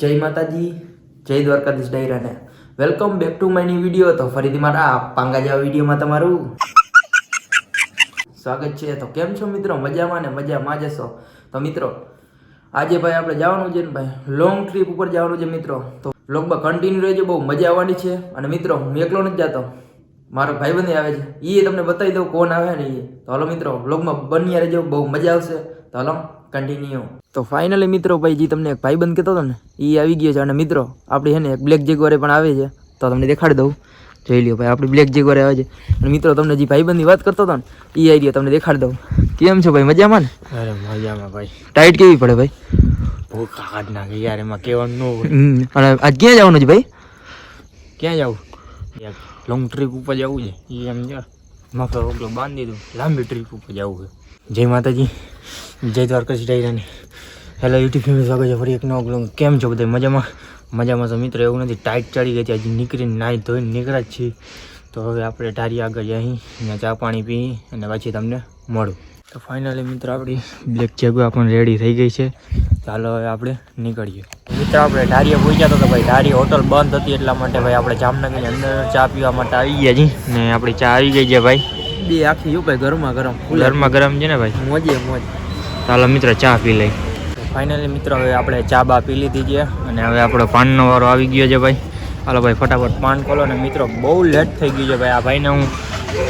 જય માતાજી, જય Dwarkadhish ડાયરાને. Welcome back to my new video તો ફરીથી મારા આ પાંગા જેવા વિડીયોમાં તમારું સ્વાગત છે. તો કેમ છો મિત્રો? મજામાં ને મજામાં જશો તો મિત્રો, આજે ભાઈ આપણે જવાનું છે ને ભાઈ લોંગ ટ્રીપ ઉપર જવાનું છે મિત્રો. તો લોકમાં કન્ટિન્યુ રહેજો, બહુ મજા આવવાની છે. અને મિત્રો, હું એકલો નથી જતો. મારો ભાઈબંધ આવે છે. એ તમને બતાવી દઉં કોણ આવે ને એ તો હલો મિત્રો લોકમાં બન્યા રહેજો, બહુ મજા આવશે. તો હાલો. કન્ટિન્યુ તો ફાઇનલી મિત્રો ભાઈ જે તમને એક ભાઈબંધ કહેતો હતો ને એ આવી ગયો છે. અને મિત્રો આપણી છે ને એક બ્લેક જેગવારે પણ આવે છે. તો તમને દેખાડી દઉં. જોઈ લ્યો ભાઈ આપણી બ્લેક જેગવારે આવે છે. અને મિત્રો તમને જે ભાઈબંધની વાત કરતો હતો ને એ આવી ગયો તમને દેખાડી દઉં. કેમ છો ભાઈ મજામાં ને? અરે મજામાં ભાઈ. ટાઈટ કેવી પડે ભાઈ? ભૂખ કાઢ નાખે યાર એમાં કહેવાનું અને આજ ક્યાં જવાનું છે ભાઈ? ક્યાં જવું? યાર લોંગ ટ્રીપ ઉપર જવું છે. એ એમ જો માફા રોકલો બાંધી દીધું. લાંબી ટ્રીપ ઉપર જવું છે. જય માતાજી. જય દ્વારકાજી ડાયરાની. હેલો યુટ્યુબ ફેમિલી સ્વાગત છે ફરી એક નવો બ્લોગ કેમ છો બધા? મજામાં? મજામાં તો મિત્રો એવું નથી. ટાઈટ ચડી ગઈ હતી હજી નીકળીને નાહી ધોઈને નીકળ્યા જ છીએ. તો હવે આપણે ઢારી આગળ જઈ અહીંયા ચા પાણી પી અને પછી તમને મળું. તો ફાઇનલી મિત્રો આપણી બ્લેક જેગવા પણ રેડી થઈ ગઈ છે. ચાલો હવે આપણે નીકળીએ. મિત્રો આપણે ઢારીએ પહોંચ્યા હતા તો ભાઈ ધારી હોટલ બંધ હતી એટલા માટે ભાઈ આપણે જામનગરની અંદર ચા પીવા માટે આવી ગયા છીએ. ને આપણી ચા આવી ગઈ છે ભાઈ. બે આખી શું ભાઈ ગરમા ગરમ ગરમા ગરમ છે ને ભાઈ? મોજે મોજ. ચાલો મિત્રો ચા પી લઈ ફાઇનલી મિત્રો હવે આપણે ચા બા પી લીધી છે. અને હવે આપણો પાનનો વારો આવી ગયો છે ભાઈ. હાલો ભાઈ ફટાફટ. પાન ખોલો ને મિત્રો બહુ લેટ થઈ ગયું છે ભાઈ આ ભાઈને હું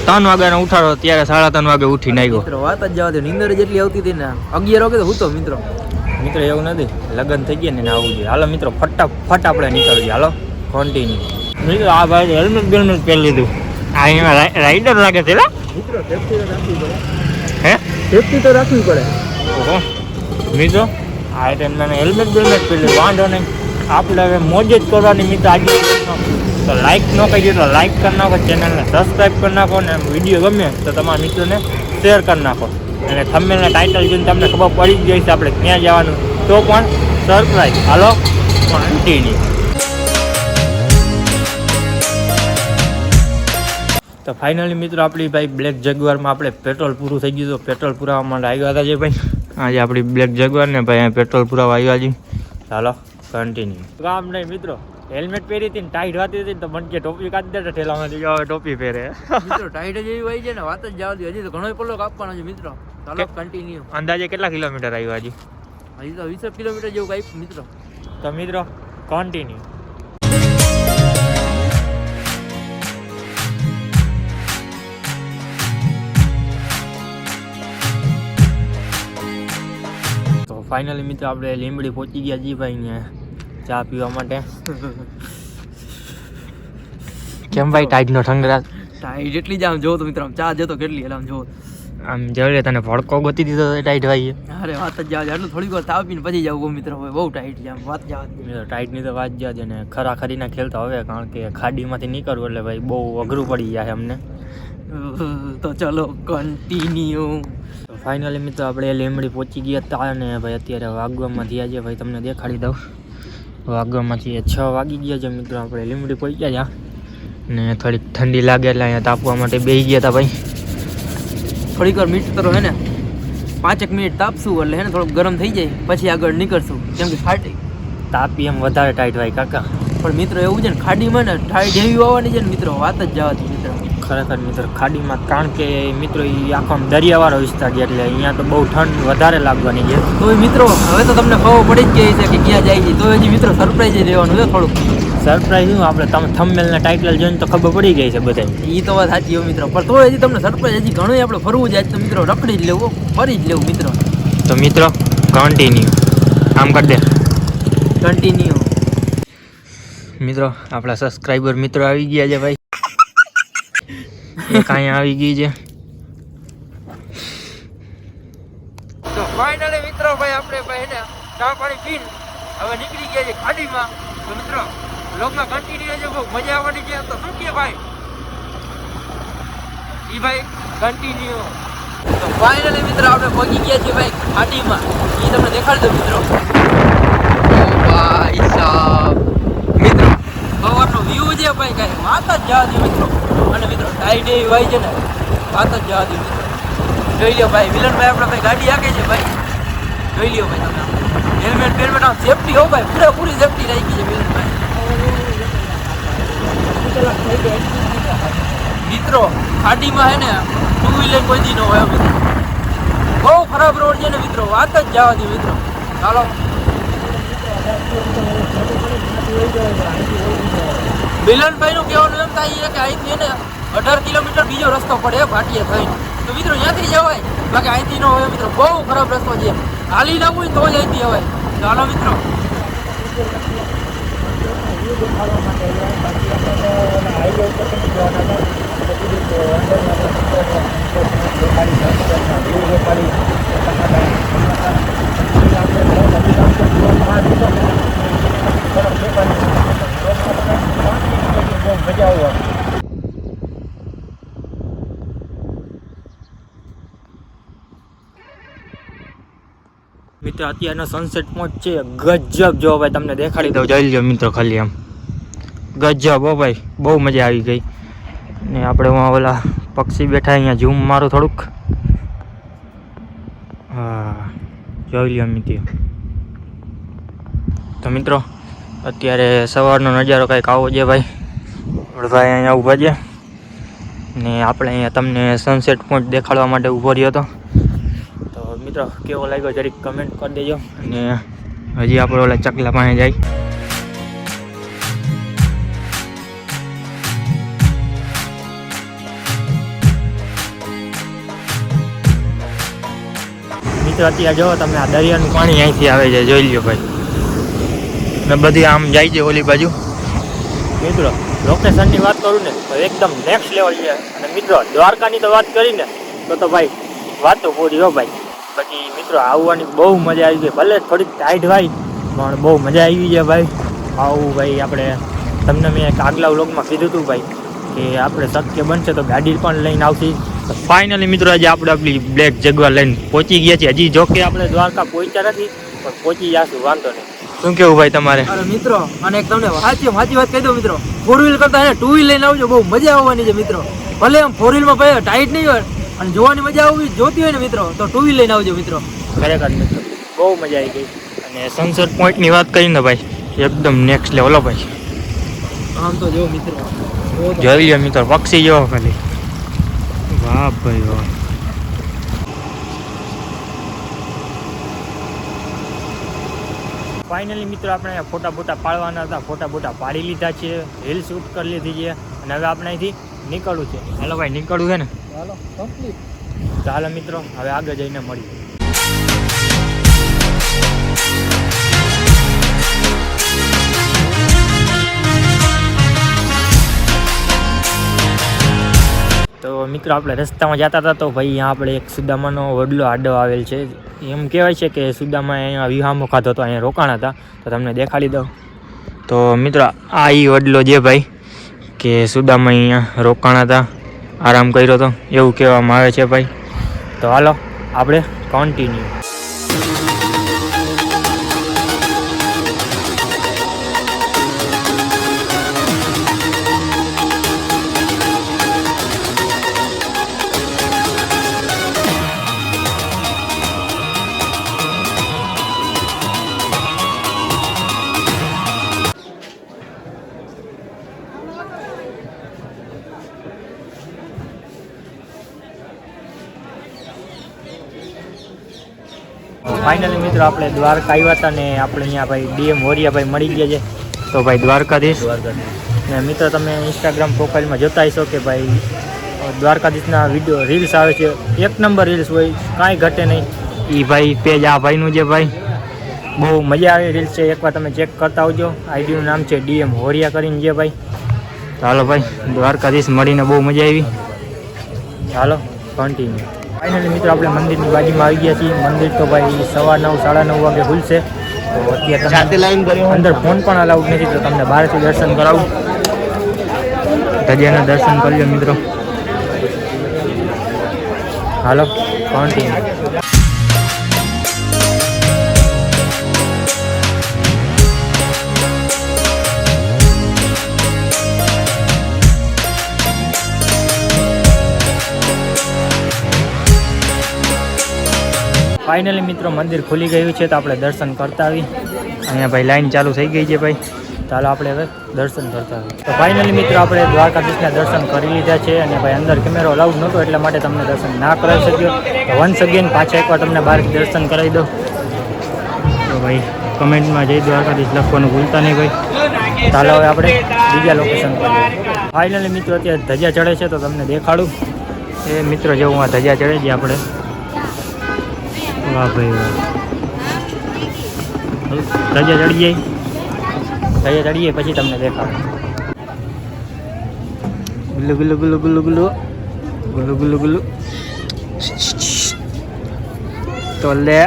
ત્રણ વાગ્યાનો ઉઠાડો ત્યારે સાડા ત્રણ વાગે ઉઠી નાખ્યો. મિત્રો વાત જ જવા દે નીંદર જેટલી આવતી હતી ને અગિયાર વાગે તો હું તો મિત્રો. મિત્રો એવું નથી લગ્ન થઈ ગયા ને આવું જોઈએ. હાલો મિત્રો ફટાફટ આપણે નીકળીએ. હાલો કોન્ટિન્યુ મિત્રો આ ભાઈ હેલ્મેટ બેલ્મેટ પહેરી લીધું. આ એમાં રાઈડર લાગે છે? મિત્રો સેફટી તો રાખવી પડે. હે? સેફટી તો રાખવી પડે. ઓહો. મિત્રો આ ટાઈમ હેલ્મેટ બેલ્મેટ પહેરી વાંધો નહીં. આપણે હવે મોજ જ કરવાની મિત્રો આજે તો લાઇક ન કરી તો લાઇક કરી નાખો ચેનલને સબસ્ક્રાઈબ કરી નાખો અને વીડિયો ગમે તો તમારા મિત્રોને શેર કરી નાખો. અને થંબનેલના ટાઇટલ જોઈને તમને ખબર પડી જ ગઈ છે આપણે ક્યાં જવાનું. તો પણ સરપ્રાઈઝ હાલો કન્ટિન્યુ તો ફાઇનલી મિત્રો આપણી ભાઈ બ્લેક જગવારમાં આપણે પેટ્રોલ પૂરું થઈ ગયું તો પેટ્રોલ પુરાવા માટે આવ્યા હતા જે ભાઈ. આજે આપણી બ્લેક જગવાર ને ભાઈ પેટ્રોલ પુરાવા આવ્યા છે ચાલો કન્ટિન્યુ કામ નહીં મિત્રો. હેલ્મેટ પહેરી હતી ને ટાઈટ વાતી હતી તો મન કે ટોપી કાઢી દેતા ઠેલામાંથી જો હવે ટોપી પહેરે. મિત્રો ટાઈટ જેવી હોય છે ને વાત જ જવા દે હજી તો ઘણો પલ્લો કાપવાનો છે મિત્રો. ચાલો કન્ટિન્યુ અંદાજે કેટલા કિલોમીટર આવ્યું હજી? હજી તો વીસ કિલોમીટર જેવું કાંઈ મિત્રો. તો મિત્રો કન્ટિન્યુ તો ફાઇનલી મિત્રો આપણે લીંબડી પહોંચી ગયા અહીંયા ચા પીવા માટે. કેમ ભાઈ ટાઈટનો ઠંગરા ટાઈટ એટલી જ આમ જોવો તો મિત્રો આમ ચા જતો કેટલી એટલે આમ જોવો. આમ જોઈ તને ભડકો ગોતી દીધો ટાઈટ ભાઈ અરે વાત જ જાવ એટલું થોડીક વાર તાવ પીને પછી જાવ મિત્રો હવે બહુ ટાઈટ છે આમ વાત જાવ ટાઈટ ટાઈટની તો વાત જ છે ને ખરા ખરીના ખેલતા હવે કારણ કે ખાડીમાંથી નીકળવું એટલે ભાઈ બહુ અઘરું પડી જાય અમને. તો ચલો કન્ટિન્યુ ફાઇનલી મિત્રો આપણે લીમડી પહોંચી ગયા હતા અને ભાઈ અત્યારે વાગવામાં થયા છે ભાઈ તમને દેખાડી દઉં. વાગવામાંથી છ વાગી ગયા છે મિત્રો. આપણે લીમડી પહોંચ્યા જ્યાં ને થોડીક ઠંડી લાગે એટલે અહીંયા તાપવા માટે બેસી ગયા હતા ભાઈ. થોડીક વાર મિત્રો તરો હે ને. પાંચેક મિનિટ તાપશું એટલે હે ને થોડુંક ગરમ થઈ જાય, પછી આગળ નીકળશું. કેમ કે ફાટી તાપી એમ વધારે ટાઈટ ભાઈ કાકા. પણ મિત્રો એવું છે ને, ખાડીમાં ને ઠાઈ જેવી આવવાની છે ને મિત્રો, વાત જ જવા દે મિત્રો ખરેખર મિત્રો ખાડીમાં કારણ કે મિત્રો એ આખો દરિયાવાળો વિસ્તાર છે એટલે અહીંયા તો બહુ ઠંડ વધારે લાગવાની છે. તો મિત્રો હવે તો તમને ખબર પડી જ ગઈ છે કે ક્યાં જાય છે. તો હજી મિત્રો સરપ્રાઈઝ રહેવાનું છે થોડુંક. સરપ્રાઈઝ શું? આપણે તમે થંબનેલના ટાઇટલ જોઈને તો ખબર પડી ગઈ છે બધા એ તો વાત સાચી હોય મિત્રો પણ તો હજી તમને સરપ્રાઈઝ હજી ઘણું આપણે ફરવું જાય તો મિત્રો રખડી જ લેવું ફરી જ લેવું મિત્રો. તો મિત્રો કન્ટિન્યુ આમ કરી દે. કન્ટિન્યુ મિત્રો આપણા સબસ્ક્રાઈબર મિત્રો આવી ગયા છે ભાઈ. અહીંયા આવી ગઈ છે. તો ફાઇનલી મિત્રો ભાઈ આપણે ભાઈ ચા પાણી પીને હવે નીકળી ગયા છે ખાડીમાં. તો મિત્રો લોકમાં કન્ટિન્યુ છે બહુ મજા આવવાની છે. તો શું કે ભાઈ? ભાઈ કન્ટિન્યુ તો ફાઇનલી મિત્રો આપણે પહોંચી ગયા છીએ ભાઈ ખાડીમાં. એ તમને દેખાડી દો મિત્રો. ભાઈ વ્યૂ ભાઈ કાંઈ વાત જ જવા દે મિત્રો. અને મિત્રો ટાઈડ એવી હોય છે ને વાત જ જવા દે મિત્રો. જોઈ લ્યો ભાઈ, વિલનભાઈ આપણે ભાઈ ગાડી આકે છે ભાઈ. જોઈ લ્યો ભાઈ તમે હેલ્મેટ બેલ્મેટ આમ સેફટી હો ભાઈ, પૂરેપૂરી સેફટી રાખી છે મિલનભાઈ મિત્રો, ખાડીમાં હે ને ટુ વ્હીલર કોઈ દી ન હોય, મિત્રો. બહુ ખરાબ રોડ છે ને, મિત્રો. વાત જ જવા દે મિત્રો. ચાલો. મિલનભાઈ નું કહેવાનું એમ થાય કે અહીંથી એને અઢાર કિલોમીટર બીજો રસ્તો પડે ભાટીએ થઈને. તો મિત્રો ત્યાંથી જવાય બાકી અહીંથી ન હોય મિત્રો, બહુ ખરાબ રસ્તો છે. હાલી લાવવું હોય તો જ અહીંથી અવાય ચાલો મિત્રો. મિત્રો અત્યારનો સનસેટ પોઈન્ટ છે ગજબ જો ભાઈ તમને દેખાડી દઉં. જોઈ લો મિત્રો ખાલી આમ. ગજબ હો ભાઈ બહુ મજા આવી ગઈ. ને આપણે હું ઓલા પક્ષી બેઠા અહીંયા ઝૂમ મારું થોડુંક. હા જોઈ લો મિત્રો. તો મિત્રો અત્યારે સવારનો નજારો કંઈક આવો છે ભાઈ. આપણે ભાઈ અહીંયા ઊભા છે. ને આપણે અહીંયા તમને સનસેટ પોઈન્ટ દેખાડવા માટે ઊભો રહ્યો હતો. તો મિત્રો, કેવો લાગ્યો જરીક કમેન્ટ કરી દેજો. અને હજી આપણે ઓલા ચકલા પાસે જાય. મિત્રો, અત્યારે જો તમે આ દરિયાનું પાણી અહીંથી આવે છે, જોઈ લ્યો ભાઈ. ને બધી આમ જાય છે ઓલી બાજુ. મિત્રો લોકેશનની વાત કરું ને, તો એકદમ નેક્સ્ટ લેવલ છે. અને મિત્રો, દ્વારકાની તો વાત કરીને, તો તો ભાઈ, વાત તો પૂરી હો ભાઈ. બાકી મિત્રો, આવવાની બહુ મજા આવી ગઈ ભલે થોડીક ટાઈટ ભાઈ પણ બહુ મજા આવી છે ભાઈ. આવું ભાઈ આપણે, તમને મેં એક આગલા વ્લોગમાં કીધું હતું ભાઈ, કે આપણે શક્ય બનશે તો ગાડી પણ લઈને આવતી ફાઇનલી મિત્રો, આજે આપણે આપણી બ્લેક જગવા લઈને પહોંચી ગયા છીએ. હજી જો કે આપણે દ્વારકા પહોંચ્યા નથી, પણ પહોંચી જશું, વાંધો નહીં. શું કેવું ભાઈ તમારે? અરે મિત્રો અને તમને સાચી સાચી વાત કહી દઉં મિત્રો. ફોર વ્હીલ કરતા એને ટુ વ્હીલ લઈને આવજો બહુ મજા આવવાની છે મિત્રો. ભલે આમ ફોર વ્હીલમાં ભાઈ ટાઈટ નહીં હોય અને જોવાની મજા આવવી જોતી હોય ને મિત્રો તો ટુ વ્હીલ લઈને આવજો મિત્રો. ખરેખર મિત્રો બહુ મજા આવી ગઈ. અને સનસેટ પોઈન્ટની વાત કરીને ભાઈ એકદમ નેક્સ્ટ લેવલ ભાઈ. આમ તો જો મિત્રો. જો. જોઈ લ્યો મિત્રો પક્ષી જેવો ખાલી. વાહ ભાઈ વાહ. ફાઇનલી મિત્રો આપણે ફોટા બોટા પાડવાના હતા. ફોટા બોટા પાડી લીધા છે. રીલ શૂટ કરી લીધી છે. અને હવે આપણે અહીંથી નીકળવું છે. હાલો ભાઈ નીકળવું છે ને? complete. ચાલો મિત્રો હવે આગળ જઈને મળીએ. તો મિત્રો આપણે રસ્તામાં જતા હતા તો ભાઈ અહીંયા આપણે એક સુદામાનો વડલો આડો આવેલ છે. એમ કહેવાય છે કે સુદામા અહીંયા વિહામો ખાધો હતો, અહીંયા રોકાણ હતા. તો તમને દેખાડી દઉં. તો મિત્રો આ એ વડલો જે ભાઈ કે સુદામા અહીંયા રોકાણ હતા, આરામ કર્યો હતો, એવું કહેવામાં આવે છે ભાઈ. તો હાલો, આપણે કન્ટિન્યુ ફાઇનલી મિત્રો આપણે દ્વારકા આવ્યા હતા ને આપણે અહીંયા ભાઈ ડીએમ વોરિયા ભાઈ મળી ગયા છે. તો ભાઈ દ્વારકાધીશ. ને મિત્રો તમે ઇન્સ્ટાગ્રામ પ્રોફાઇલમાં જોતા હશો કે ભાઈ દ્વારકાધીશના વીડિયો રીલ્સ આવે છે. એક નંબર રીલ્સ હોય કાંઈ ઘટે નહીં. એ ભાઈ પેજ આ ભાઈનું છે ભાઈ. બહુ મજા આવે રીલ્સ છે. એકવાર તમે ચેક કરતા આવજો. આઈડીનું નામ છે ડીએમ હોરિયા કરીને જે ભાઈ. ચાલો ભાઈ દ્વારકાધીશ મળીને બહુ મજા આવી. ચાલો કન્ટિન્યુ ફાઇનલી મિત્રો આપણે મંદિરની બાજુમાં આવી ગયા છીએ. મંદિર તો ભાઈ સવા નવ સાડા નવ વાગે ખુલશે. તો અત્યારે તમે અંદર ફોન પણ અલાઉડ નથી તો તમને બહારથી દર્શન કરાવું. ધજાના દર્શન કરજો મિત્રો. હાલો કન્ટિન્યુ ફાઇનલી મિત્રો મંદિર ખુલી ગયું છે તો આપણે દર્શન કરતા આવી અહીંયા ભાઈ લાઈન ચાલુ થઈ ગઈ છે ભાઈ. ચાલો આપણે હવે દર્શન કરતા આવી તો ફાઇનલી મિત્રો આપણે દ્વારકાધીશના દર્શન કરી લીધા છે અને ભાઈ અંદર કેમેરો અલાઉડ નહોતો એટલા માટે તમને દર્શન ના કરાવી શક્યો. તો વન્સ અગેન પાછા એકવાર તમને બહાર દર્શન કરાવી દો તો ભાઈ કમેન્ટમાં જઈ દ્વારકાધીશ લખવાનું ભૂલતા નહીં ભાઈ. ચાલો હવે આપણે બીજા લોકેશન પર ફાઇનલી મિત્રો અત્યારે ધજા ચડે છે તો તમને દેખાડું. એ મિત્રો જેવું આ ધજા ચડે છે આપણે. વાહ ભાઈ વાહ ધજા ચડી જાય ધજા ચડીએ પછી તમને દેખાડું ગુલ્લુ ગુલ્લુ ગુલ્લુ ગુલ્લુ ગુલ્લુ ગુલ્લુ ગુલ્લુ ગુલ્લુ તો લે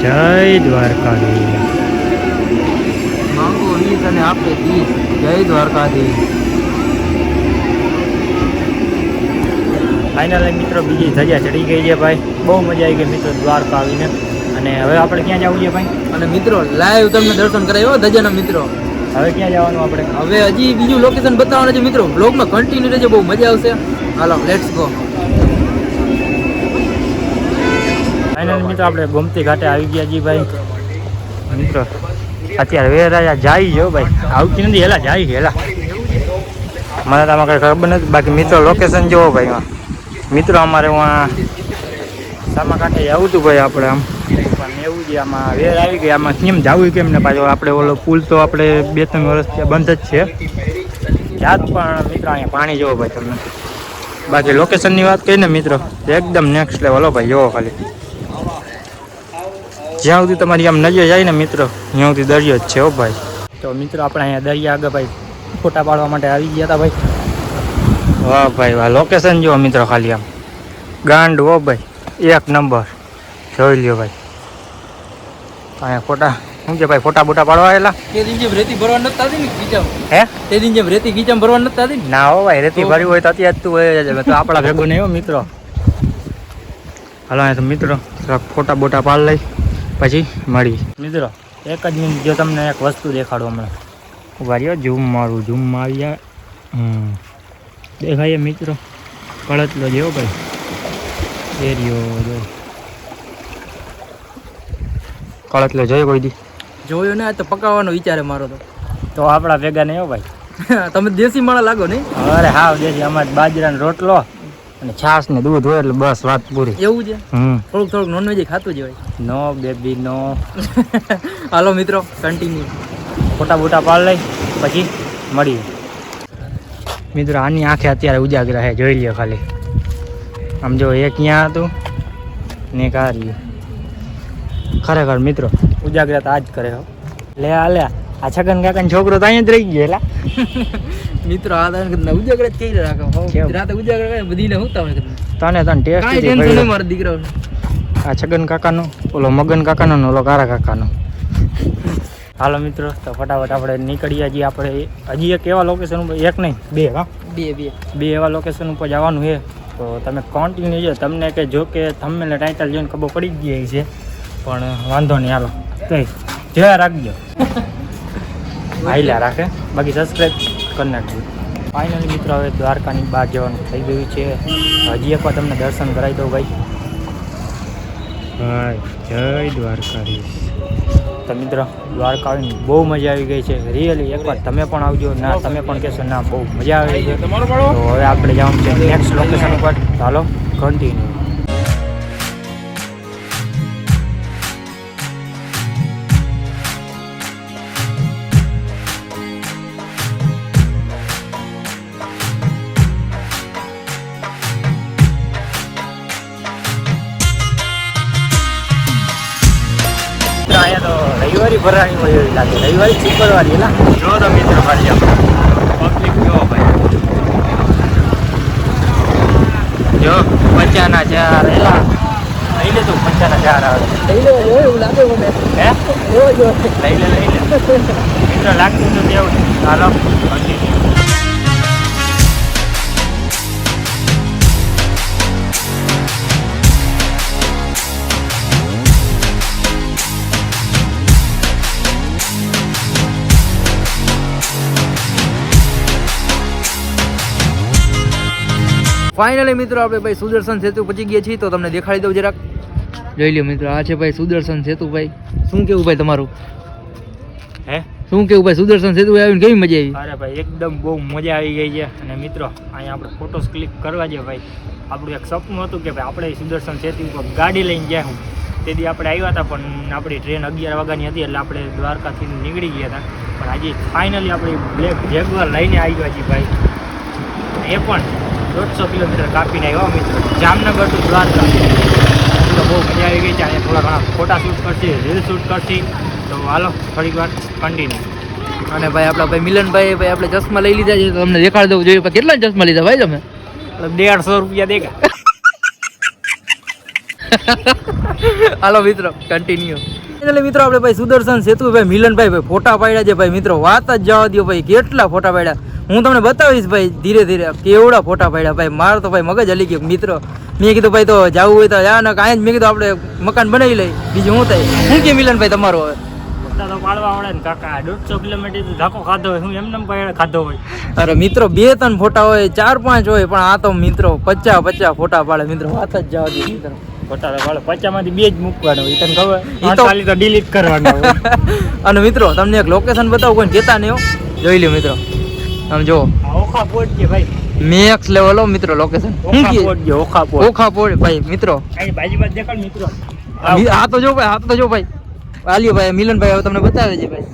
જય દ્વારકાધીશ માંગો અને આપે દીશ જય દ્વારકાધીશ. ફાઇનલી મિત્રો બીજી ધજા ચડી ગઈ છે ભાઈ. બહુ મજા આવી ગઈ મિત્રો દ્વારકા આવીને. અને હવે આપણે ક્યાં જવું છે ભાઈ? અને મિત્રો લાઈવ તમને દર્શન કરાવ્યો ધજાના મિત્રો. હવે ક્યાં જવાનું આપણે? હવે હજી બીજું લોકેશન બતાવવાનું છે મિત્રો. બ્લોગમાં કન્ટિન્યુ રહેજો બહુ મજા આવશે. હાલો લેટ્સ ગો ફાઇનલ મિત્રો આપણે ગોમતી ઘાટે આવી ગયા છીએ ભાઈ. મિત્રો અત્યારે વેરાયા જાય જો ભાઈ. આવતી નથી હેલા જાય હેલા. મને તો આમાં કંઈ ખબર નથી. બાકી મિત્રો લોકેશન જોવો ભાઈ મિત્રો અમારે ત્યાં સામા કાંઠે આવતું હતું ભાઈ આપણે આમ. પણ એવું છે આમાં વેર આવી ગઈ. આમાં કેમ જવું કેમ ને પાછો? આપણે ઓલો પુલ તો આપણે બે ત્રણ વર્ષ બંધ જ છે. જાત પણ મિત્રો અહીંયા પાણી જોવો ભાઈ તમને. બાકી લોકેશનની વાત કરીને મિત્રો એકદમ નેક્સ્ટ લેવલ હો ભાઈ જોવો ખાલી. જ્યાં સુધી તમારી આમ નજર જાય ને મિત્રો ત્યાં સુધી દરિયો જ છે હો ભાઈ. તો મિત્રો આપણે અહીંયા દરિયા આગળ ભાઈ ફોટા પાડવા માટે આવી ગયા હતા ભાઈ. વાહ ભાઈ વાહ. લોકેશન જુઓ મિત્રો ખાલી આમ. ગાંડ હો ભાઈ. એક નંબર. જોઈ લ્યો ભાઈ. અહીંયા ફોટા શું છે ભાઈ ફોટા બોટા પાડવા આવેલા? તે દિન જેમ રેતી ભરવા નતા થતી ને ગીચામ હે? તે દિન જેમ રેતી ગીચામ ભરવા નથી થતી ને? હો ભાઈ રેતી ભરી હોય તો અત્યારે જ તું હોય જ તો આપણા ભેગું નહીં હો મિત્રો. હાલો અહીંયા તો મિત્રો થોડાક ફોટા બોટા પાડ લઈ. પછી મળી. મિત્રો એક જ મિનિટ જો તમને એક વસ્તુ દેખાડો હમણાં. ઊભા રહ્યો ઝૂમ મારું ઝૂમ માર્યા હમ. દેખાય મિત્રો. કળતલો જેવો ભાઈ. એરિયો જો. કળતલો જોયો કોઈ દી? જોયો ને આ તો પકાવવાનો વિચાર મારો તો. તો આપણા ભેગા નહીં હો ભાઈ. તમે દેશી માણસ લાગો નહીં? અરે હા દેશી અમારે બાજરાનો રોટલો. અને છાસ ને દૂધ હોય એટલે બસ વાત પૂરી. એવું છે? હમ. થોડુંક થોડુંક નોનવેજ ખાતું જ હોય. નો બેબી નો. હાલો મિત્રો કન્ટિન્યુ ફોટા બોટા પાડ લઈ પછી મળીએ. મિત્રો આની આંખે અત્યારે ઉજાગર છે જોઈ લ્યો ખાલી. આમ જો એક ત્યાં હતું? ને એક આ રહ્યું. ખરેખર મિત્રો ઉજાગરા તો આ જ કરે હો. લે આ લે આ. છગન કાકાનો છોકરો તો અહીંયા જ રહી ગયો એલા મિત્રો આ તને ઉજાગર જ કઈ રાખો? રાતે ઉજાગર કરે બધીને હું તમે તને તને ટેસ્ટ કાઈ ટેન્શન નહીં મારા દીકરાઓને. આ છગન કાકાનો ઓલો મગન કાકાનો ને ઓલો કારા કાકાનો. હાલો મિત્રો તો ફટાફટ આપણે નીકળીએ હજી. આપણે હજી એક એવા લોકેશન ઉપર એક નહીં બે હા? બે બે. બે એવા લોકેશન ઉપર જવાનું છે. તો તમે કોન્ટિન્યુ છે તમને કે જો કે થંબનેલ ટાઇટલ જોઈને ખબર પડી ગઈ છે પણ વાંધો નહીં હાલો. કઈ જોયા રાખજો. હાઈલા રાખે. બાકી સબસ્ક્રાઈબ કરી નાખજો ફાઇનલી મિત્રો હવે દ્વારકાની બહાર જવાનું થઈ ગયું છે. હજી એકવાર તમને દર્શન કરાવી દઉં ભાઈ. જય દ્વારકાધીશ. તો મિત્રો દ્વારકા આવીને બહુ મજા આવી ગઈ છે. રિયલી એકવાર તમે પણ આવજો. ના તમે પણ કહેશો ના બહુ મજા આવી છે. તો હવે આપણે જવાનું છે નેક્સ્ટ લોકેશન ઉપર. ચાલો કન્ટિન્યુ રવિવારી ભરાણી હોય એવી લાગે. રવિવારી શુક્રવારી એલા? જો તો મિત્ર ભાઈ પબ્લિક જો ભાઈ જો પચાના ચાર એલા? લઈ લે તું પચાના ચાર આવે. લઈ લે એવું લાગે મને. હે? એવો જો લઈ લે લઈ લે. મિત્ર લાગતું તો કેવું? ચાલો continue. ફાઇનલી મિત્રો આપણે ભાઈ સુદર્શન સેતુ પહોંચી ગયા છીએ તો તમને દેખાડી દઉં જરાક. જોઈ લ્યો મિત્રો આ છે ભાઈ સુદર્શન સેતુ ભાઈ. શું કેવું ભાઈ તમારું? હે? શું કેવું ભાઈ સુદર્શન સેતુ આવીને કેવી મજા આવી? અરે ભાઈ એકદમ બહુ મજા આવી ગઈ છે. અને મિત્રો અહીંયા આપણે ફોટોસ ક્લિક કરવા છે ભાઈ. આપણું એક સપનું હતું કે ભાઈ આપણે સુદર્શન સેતુ ઉપર ગાડી લઈને જાય હું. તેથી આપણે આવ્યા હતા પણ આપણી ટ્રેન અગિયાર વાગ્યાની હતી એટલે આપણે દ્વારકાથી નીકળી ગયા હતા. પણ આજે ફાઇનલી આપણે બ્લેક જેગવાર લઈને આવ્યા છીએ ભાઈ. એ પણ દોઢસો કિલોમીટર કાપીને આવ્યા મિત્રો. જામનગર ટુ દ્વારકા તો બહુ મજા આવી ગઈ છે. અહીંયા થોડા ઘણા ફોટા શૂટ કરશે રીલ શૂટ કરશે. તો હાલો થોડીક વાર કન્ટિન્યુ અને ભાઈ આપણા ભાઈ મિલનભાઈ ભાઈ આપણે ચશ્મા લઈ લીધા છે. તો તમને દેખાડી દઉં જોઈએ. કેટલા ચશ્મા લીધા ભાઈ તમે? દેડસો રૂપિયા દેખા હાલો મિત્રો કન્ટિન્યુ એટલે મિત્રો આપણે ભાઈ સુદર્શન સેતુ ભાઈ મિલનભાઈ ભાઈ ફોટા પાડ્યા છે. ભાઈ મિત્રો વાત જ જવા દો ભાઈ. કેટલા ફોટા પાડ્યા? હું તમને બતાવીશ ભાઈ ધીરે ધીરે. કેવડા ફોટા પાડ્યા ભાઈ. મારો તો ભાઈ મગજ હલી ગયો. મિત્રો મેં કીધું ભાઈ તો જવું હોય તો જા ને કાંઈ જ મેં કીધું આપણે મકાન બનાવી લઈ બીજું શું થાય? શું કે મિલનભાઈ તમારો હવે? તો પાડવા આવડે ને કાકા. દોઢસો કિલોમીટર ધાકો ખાધો હોય. હું એમને પાડે ખાધો હોય. અરે મિત્રો બે ત્રણ ફોટા હોય ચાર પાંચ હોય પણ આ તો મિત્રો પચાસ પચાસ ફોટા પાડે. મિત્રો વાત જ જવા દે મિત્રો. ફોટા પાડે. બે જ મૂકવાના હોય. તને ખબર? ઈ તો- ડિલીટ કરવાનો અને મિત્રો તમને એક લોકેશન બતાવું કોઈ કહેતા નહીં જોઈ લ્યો મિત્રો. આમ જો. ઓખા પોટ કે ભાઈ. મેક્સ લેવલ મિત્રો location Okha port Okha port ભાઈ મિત્રો. બાજુમાં દેખાડ મિત્રો. આ તો જો ભાઈ આ તો જો ભાઈ. આલ્યો ભાઈ મિલનભાઈ હવે તમને બતાવે છે ભાઈ.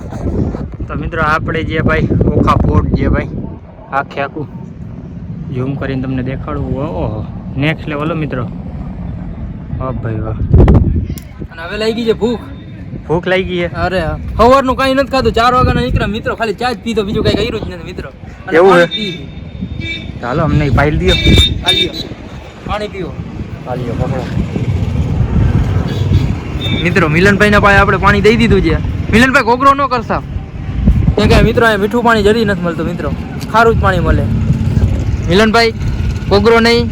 તો મિત્રો આપણે જે ભાઈ ઓખા પોટ જે ભાઈ આખે આખું ઝૂમ કરીને તમને દેખાડવું ઓહો નેક્સ્ટ લેવલ મિત્રો. હા ભાઈ વાહ. અને હવે લાગી ગઈ છે ભૂખ. ભૂખ લાગી છે. અરે સવારનું કાંઈ નથી ખાધું ચાર વાગ્યાના નીકળ્યા મિત્રો ખાલી ચા જ પીધો બીજું કઈ કર્યું જ નથી મિત્રો. એવું પાણી હે? ચાલો અમને પાઇલ દો. પાણી પીવો હાલ્યો પકડો. મિત્રો મિલનભાઈ પાસે આપણે પાણી દઈ દીધું છે. મિલનભાઈ કોકરો ન કરતા. કેમ કે મિત્રો અહીંયા મીઠું પાણી જરી નથી મળતું મિત્રો. ખારું જ પાણી મળે. મિલનભાઈ કોગરો નહીં.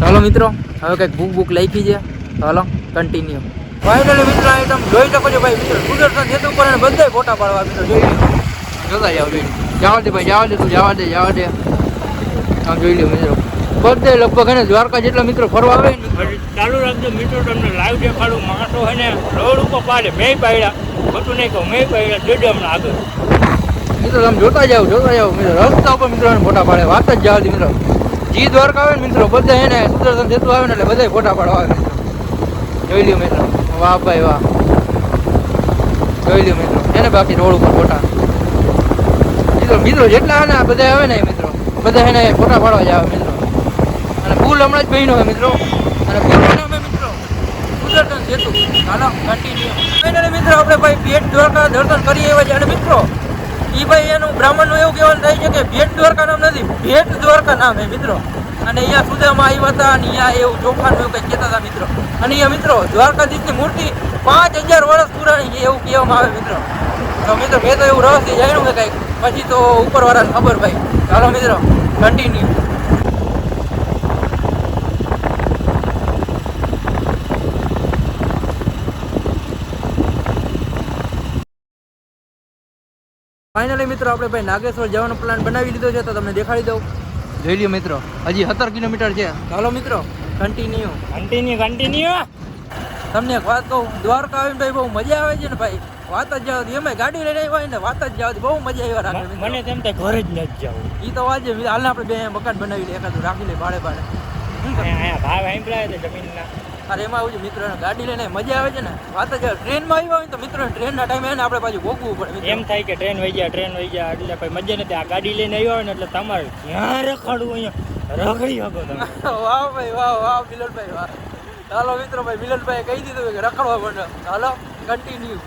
ચાલો મિત્રો હવે કંઈક ભૂખ ભૂખ લખી છે. ચાલો કન્ટિન્યુ ફાઇનલી મિત્રો તમે જોઈ શકો છો ભાઈ મિત્રો સુદર્શન સેતુ પર અને બધાય ફોટા પાડવા મિત્રો જોઈ લો જોતા જાઓ જોઈ. જવા દે ભાઈ જવા દે તું જવા દે જવા દે. આમ જોઈ લો મિત્રો. બધે લગભગ એને દ્વારકા જેટલા મિત્રો ફરવા આવે ને ચાલુ રાખજો મિત્રો તમને લાઈવ દેખાડું. માણસો હોય ને રોડ ઉપર પાડે મેં પાડ્યા. ખોટું નહીં કહું મેં પાડ્યા જોજો હમણાં આગળ. મિત્રો તમે જોતા જાઓ જોતા જાઓ મિત્રો. રસ્તા ઉપર મિત્રો ફોટા પાડે વાત જ જવા દે મિત્રો. જી દ્વારકા આવે ને મિત્રો બધા એને સુદર્શન સેતુ આવે ને એટલે બધા ફોટા પાડવા આવે જોઈ લ્યો મિત્રો. વાહ ભાઈ વાહ. જોઈ લ્યો મિત્રો. એને બાકી રોડ ઉપર ફોટા. મિત્રો મિત્રો જેટલા આવે ને બધા આવે ને મિત્રો. બધા એને ફોટા પાડવા જ આવે મિત્રો. અને ફૂલ હમણાં જ બહેનો હોય મિત્રો. અને ફૂલ મિત્રો. કુદરતન સેતુ. હાલો કન્ટિન્યુ મિત્રો, આપણે ભાઈ ભેટ દ્વારકા દર્શન કરી આવ્યા છે અને મિત્રો એ ભાઈ એનું બ્રાહ્મણનું એવું કહેવાનું થાય છે કે ભેટ દ્વારકા નામ નથી, ભેટ દ્વારકા નામ હે મિત્રો. અને અહીંયા સુદામાં આવ્યા હતા અને અહીંયા એવું ચોખાનું એવું કંઈક કહેતા હતા મિત્રો. અને અહીંયા મિત્રો, દ્વારકાધીશની મૂર્તિ પાંચ હજાર વર્ષ પુરાણી એવું કહેવામાં આવે મિત્રો. તો મિત્રો, મેં તો એવું રહસ્ય જાણ્યું કે કંઈક. પછી તો ઉપરવાળાને ખબર ભાઈ ચાલો મિત્રો કન્ટિન્યુ ફાઇનલી મિત્રો, આપણે ભાઈ નાગેશ્વર જવાનો પ્લાન બનાવી લીધો છે, તો તમને દેખાડી દઉં. જોઈ લ્યો મિત્રો હજી સત્તર કિલોમીટર છે. ચાલો મિત્રો કન્ટિન્યુ કન્ટિન્યુ કન્ટિન્યુ તમને એક વાત કહું દ્વારકા આવીને ભાઈ બહુ મજા આવે છે ને ભાઈ. વાત જ જાવ એમ ગાડી લઈને આવ્યા હોય ને વાત જ જાવ બહુ મજા આવ્યા રાખે મને તેમ તે ઘરે જ નથી જાવ. એ તો વાત છે હાલને આપણે બે મકાન બનાવી લે એકાદું રાખી લે ભાડે ભાડે. ભાવ સાંભળાય જમીનના. અરે એમાં આવું છે મિત્રો ગાડી લઈને મજા આવે છે ને. વાત જ ટ્રેનમાં આવ્યા હોય તો મિત્રો ટ્રેનના ટાઈમે ને આપણે પાછું ભોગવવું પડે એમ થાય કે ટ્રેન વહી ગયા ટ્રેન વહી ગયા એટલે કોઈ મજા નથી. આ ગાડી લઈને આવ્યો હોય ને એટલે તમારે ક્યાં રખાડવું અહીંયા? રખડી શકો તમે. વાહ ભાઈ વાહ વાહ મિલનભાઈ વાહ. ચાલો મિત્રો ભાઈ મિલનભાઈ કહી દીધું કે રખડવા પડે ચાલો કન્ટિન્યુ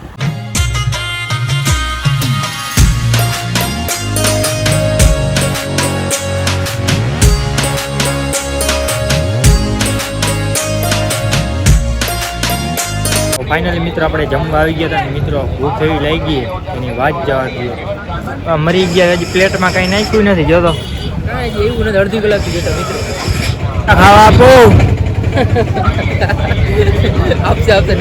ફાઇનલી મિત્રો આપણે જમવા આવી ગયા હતા મિત્રો ભૂખ એવી લાગી એની વાત જવા દઈએ. આ મરી ગયા હજી પ્લેટમાં કાંઈ નાખ્યું નથી જોતો કાંઈ એવું નથી અડધી કલાક જતા મિત્રો. ખાવા આપો. આપશે આપશે.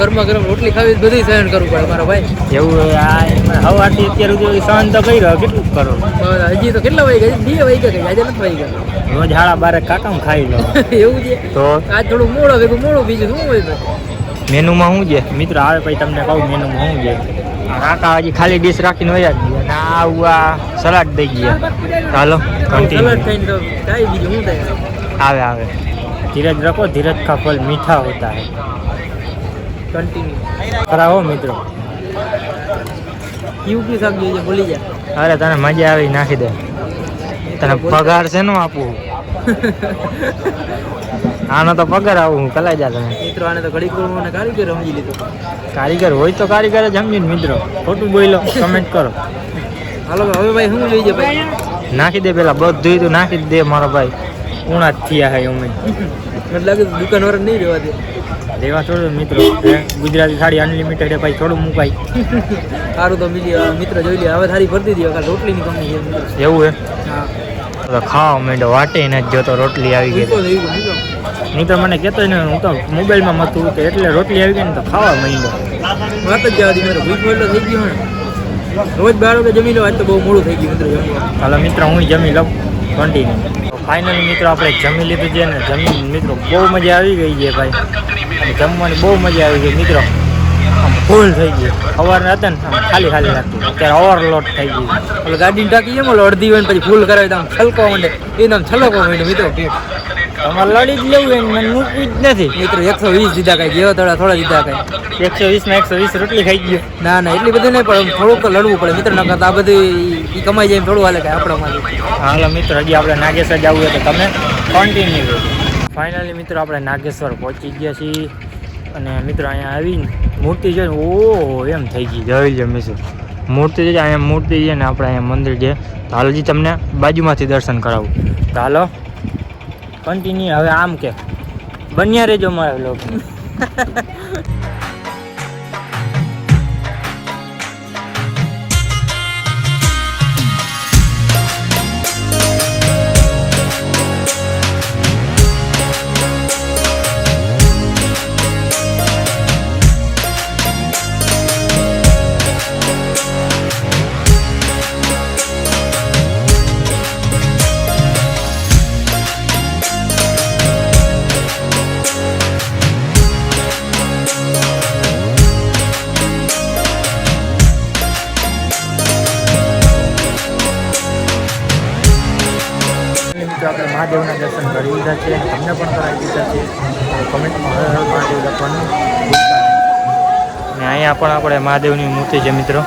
ગરમા ગરમ રોટલી ખાવી બધું સહન કરવું પડે મારા ભાઈ. એવું આ હવાથી અત્યાર સુધી સહન તો કર્યો કેટલું કરો? હજી તો કેટલા વાગ્યા? બે વાગ્યા કઈ આજે નથી વાગ્યા. રોજ હાડા બારે કાકામ ખાઈ લો. એવું છે? તો? આજ થોડું મોડો ભેગું મોડું બીજું શું હોય મેનુમાં શું છે? મિત્ર આવે પછી તમને કહું મેનુમાં શું છે? કાકા હજી ખાલી ડીશ રાખીને વયા જ ગયા અને આવું આ સલાડ દઈ ગયા. ચાલો કન્ટિન્યુ આવે આવે. ધીરજ રાખો ધીરજ કા ફલ મીઠા હોતા હે. કન્ટિન્યુ ખરા હો મિત્રો. કયું કયું શાક જોઈએ બોલી અરે તને મજા આવી નાખી દે. તને પગાર છે નું આપવું આનો તો પગાર આવું હું કલાઈ જા તમે મિત્રો આને તો ઘડીક મને કારીગર સમજી લીધો. કારીગર હોય તો કારીગર જ સમજીને મિત્રો. ખોટું બોલો કમેન્ટ કરો. હાલો હવે ભાઈ શું લઈ જાય ભાઈ. નાખી દે પેલા બધું તો નાખી દે મારો ભાઈ. ઉણા જ થયા હે અમે. મને લાગે દુકાન વાળા નહીં રહેવા દે. રેવા છોડો મિત્રો. ગુજરાતી સાડી અનલિમિટેડ ભાઈ થોડું મુકાય. સારું તો બીજી મિત્ર જોઈ લે હવે સારી ભરતી રોટલી રોટલીની મિત્ર. એવું હે? હા. ખાવા માંડો વાટે ને જ જોતો રોટલી આવી ગઈ. નહીં તો મને કહેતો ને હું તો મોબાઈલમાં મતું કે એટલે રોટલી આવી ગઈ ને તો ખાવા માંડ્યો. વાત જ જવા દીધો ભૂખ એટલો થઈ ગયો રોજ બાર વાગે જમી લો આજ તો બહુ મોડું થઈ ગયું મિત્રો હાલો મિત્ર હું જમી લઉં. કન્ટિન્યુ ફાઇનલી મિત્રો આપણે જમી લીધું છે ને જમી મિત્રો બહુ મજા આવી ગઈ છે ભાઈ. જમવાની બહુ મજા આવી ગઈ મિત્રો. ફૂલ થઈ ગઈ. સવારના હતા ને ખાલી ખાલી લાગતું અત્યારે ઓવરલોડ થઈ ગઈ. એટલે ગાડીની ટાકી એમ ઓલો અડધી હોય પછી ફૂલ કરાવી આમ છલકવા માંડે એને આમ છલકવા માંડે મિત્રો. તમારે લડી જ લેવું એને મને મૂકવું જ નથી. મિત્રો એકસો વીસ દીધા કાંઈ જેવા થોડા થોડા દીધા કાંઈ. એકસો વીસમાં એકસો વીસ રોટલી ખાઈ ગયો. ના ના એટલી બધી નહીં પણ થોડુંક લડવું પડે. મિત્ર ના કરતા આ બધું એ કમાઈ જાય એમ થોડું હાલે કાંઈ આપણામાંથી હાલો મિત્ર હજી આપણે નાગેશ્વર જવું હોય તો તમે કન્ટિન્યુ ફાઇનલી મિત્રો આપણે નાગેશ્વર પહોંચી ગયા છીએ. અને મિત્રો અહીંયા આવીને મૂર્તિ જોઈને ઓ એમ થઈ ગઈ. જોઈ લે મિસો મૂર્તિ છે, અહીંયા મૂર્તિ છે ને આપણે અહીંયા મંદિર છે. તો હાલજી તમને બાજુમાંથી દર્શન કરાવું. તો હાલો. કન્ટિન્યુ હવે આમ કે. બન્યા રહેજો મારા લોકો આપણે મહાદેવના દર્શન કરી લીધા છે અને તમને પણ કરાવી દીધા છે. કમેન્ટમાં મહાદેવ લખવાનું અને અહીંયા પણ આપણે મહાદેવની મૂર્તિ છે, મિત્રો.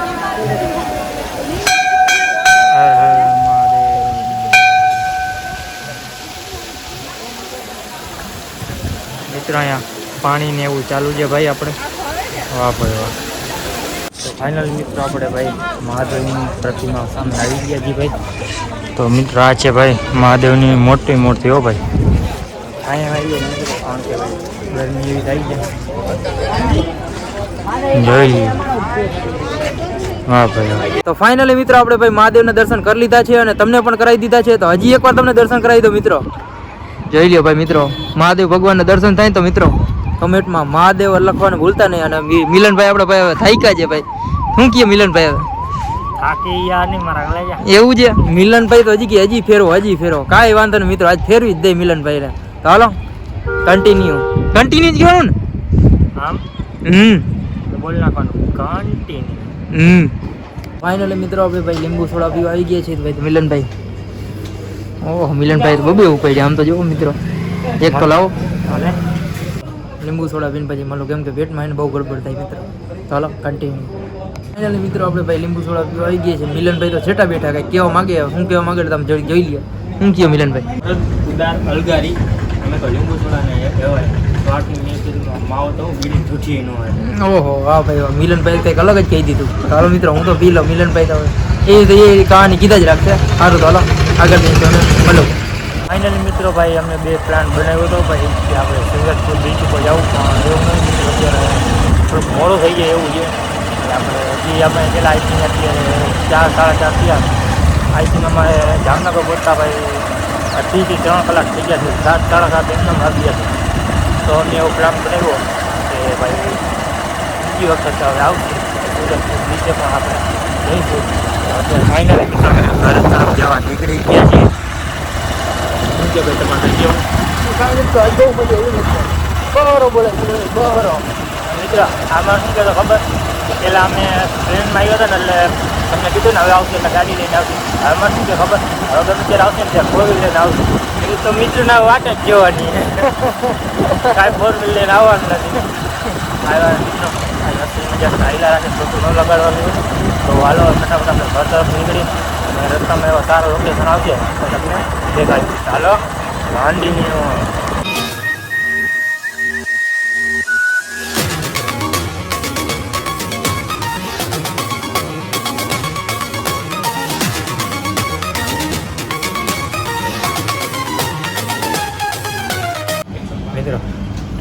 મિત્રો, અહીંયા પાણી ને એવું ચાલુ છે ભાઈ આપણે. વાહ ભાઈ વાહ. તો ફાઇનલ મિત્રો, આપણે ભાઈ મહાદેવની પ્રતિમા સામે આવી ગયા છીએ ભાઈ. તો મિત્રો આ છે ભાઈ મહાદેવની મોટી મૂર્તિ હો ભાઈ. ગરમી એવી થઈ ભાઈ તો ફાઇનલી મિત્રો આપણે ભાઈ મહાદેવના દર્શન કરી લીધા છે અને તમને પણ કરાવી દીધા છે. તો હજી એકવાર તમને દર્શન કરાવી દો મિત્રો. જોઈ લ્યો ભાઈ મિત્રો. મહાદેવ ભગવાનના દર્શન થાય તો મિત્રો. કમેન્ટમાં મહાદેવ લખવાનું ભૂલતા નહીં અને મિલનભાઈ આપણે ભાઈ થાક્યા છે ભાઈ. શું કહે મિલનભાઈ હવે? એવું છે? મિલનભાઈ તો હજી કે હજી ફેરો હજી ફેરો. કાંઈ વાંધો નહીં મિત્રો આજ ફેરવી જ દે મિલનભાઈને. તો હાલો કન્ટિન્યુ કન્ટિન્યુ જ કહેવાનું આમ? હમ. તો બોલ નાખવાનું. કન્ટિન્યુ હમ. ફાઇનલી મિત્રો આપણે ભાઈ લીંબુ સોડા પીવા આવી ગયા છે ભાઈ મિલનભાઈ. ઓહ મિલનભાઈ તો બબે ઉપાડી આમ તો જોવો મિત્રો. એક તો લાવો. લીંબુ સોડા પીને પછી મળો કેમ કે પેટમાં એને બહુ ગડબડ થાય મિત્રો. ચાલો કન્ટિન્યુ ફાઇનલી મિત્રો આપણે ભાઈ લીંબુ સોડા પીવા આવી ગયા છે. મિલનભાઈ તો છેટા બેઠા કઈ કેવા માગે હું કેવા માગે તમે જોઈ જોઈ લે શું કહ્યું મિલનભાઈ? ઉદાર અલગારી અમે તો લીંબુ સોડા ને કહેવાય ઓહો વાહ ભાઈ મિલનભાઈ કંઈક અલગ જ કહી દીધું. ચાલો મિત્રો હું તો પી લઉં. મિલનભાઈ તો એ તો એ કહાની કીધા જ રાખશે. સારું તો હાલો આગળ તો મળો ફાઇનલી મિત્રો ભાઈ અમે બે પ્લાન બનાવ્યો હતો ભાઈ કે આપણે સિંગરપુર બીચ ઉપર જવું. પણ એવું નહીં અત્યારે થોડુંક મોડું થઈ જાય એવું છે. આપણે હજી અમે પેલા આઈથિંક અત્યારે ચાર સાડા ચાર થયા આઈથિંક અમારે જામનગર પહોંચતા ભાઈ અઢીથી ત્રણ કલાક થઈ ગયા છે સાત સાડા સાત એકદમ વાગી ગયા છે તો અમે એવો પ્લાન બનાવ્યો કે ભાઈ બીજી વખત હવે આવશે સુરત નીચે પણ આપણે જઈશું અત્યારે ફાઇનલી મિત્રો અમે ઘર તરફ જવા નીકળી ગયા છીએ શું કે ભાઈ તમારે કેવું મિત્ર, આમાં શું કહેતો ખબર? પહેલાં અમે ટ્રેનમાં આવ્યા હતા ને એટલે તમને કીધું ને હવે આવશે એટલે ગાડી લઈને આવશે. આમાં શું કે ખબર? હવે ગમે ત્યારે આવશે ને ત્યાં ફોર વ્હીલ લઈને આવશે. એટલે તો મિત્રના વાટ જ જોવાની. કાંઈ ફોર વ્હીલ લઈને આવવાનું નથી. આવ્યા મિત્રો રસ્તે મજા હાઈલા રાખે ખોટું ન લગાડવાનું તો વાલો ફટાફટ આપણે ઘર તરફ નીકળી અને રસ્તામાં એવો સારો લોકેશન આવશે. તો તમને દેખાડીશ ચાલો ગાંધીની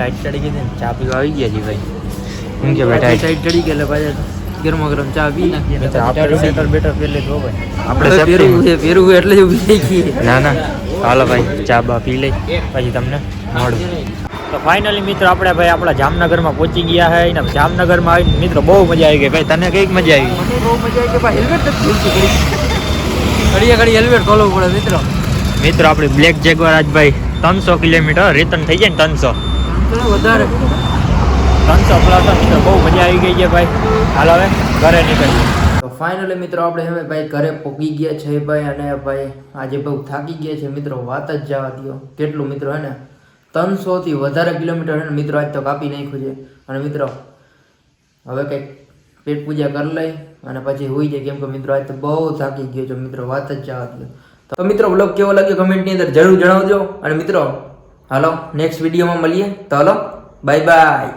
ટાઈટ ચડી ગઈ હતી ચા પીવા આવી ગયા છીએ ભાઈ. શું કે ભાઈ ટાઈટ ચડી ગયેલા પાછા ગરમા ગરમ ચા પી નાખીએ. આપણે બેટર પહેરી જો ભાઈ. આપણે પહેરવું છે પહેરવું એટલે જ ઊભી થઈ ગઈ. ના ના. હાલો ભાઈ ચા બા પી લઈ. પછી તમને મળું. તો ફાઇનલી મિત્રો આપણે ભાઈ આપણા જામનગરમાં પહોંચી ગયા છે જામનગરમાં આવીને મિત્રો બહુ મજા આવી ગઈ. ભાઈ તને કંઈક મજા આવી મને બહુ મજા આવી કે ભાઈ હેલ્મેટ નથી ભૂલતી ઘડીએ ઘડી હેલ્મેટ ખોલવું પડે મિત્રો. મિત્રો આપણે બ્લેક જેગવાર આજ ભાઈ ત્રણસો કિલોમીટર રિટર્ન થઈ જાય ને ત્રણસો. વધારે. ત્રણસો પ્લસ બહુ મજા આવી ગઈ છે ભાઈ. હાલો હવે ઘરે નીકળીએ. તો ફાઇનલી મિત્રો આપણે હવે ભાઈ ઘરે પહોંચી ગયા છે ભાઈ અને ભાઈ આજે બહુ થાકી ગયા છે. મિત્રો વાત જ જવા દો કેટલું મિત્રો હે ને? ત્રણસોથી વધારે કિલોમીટર હે ને મિત્રો આજ તો કાપી નાખ્યું છે. અને મિત્રો હવે કંઈક પેટ પૂજા કરી લઈ અને પછી હોઈ જાય. કેમ કે મિત્રો આજ તો બહુ થાકી ગયો છે. મિત્રો વાત જ જવા દો તો મિત્રો બ્લોગ કેવો લાગ્યો? કમેન્ટની અંદર જરૂર જણાવજો. અને મિત્રો હાલો નેક્સ્ટ વિડીયોમાં મળીએ. તો હલો બાય બાય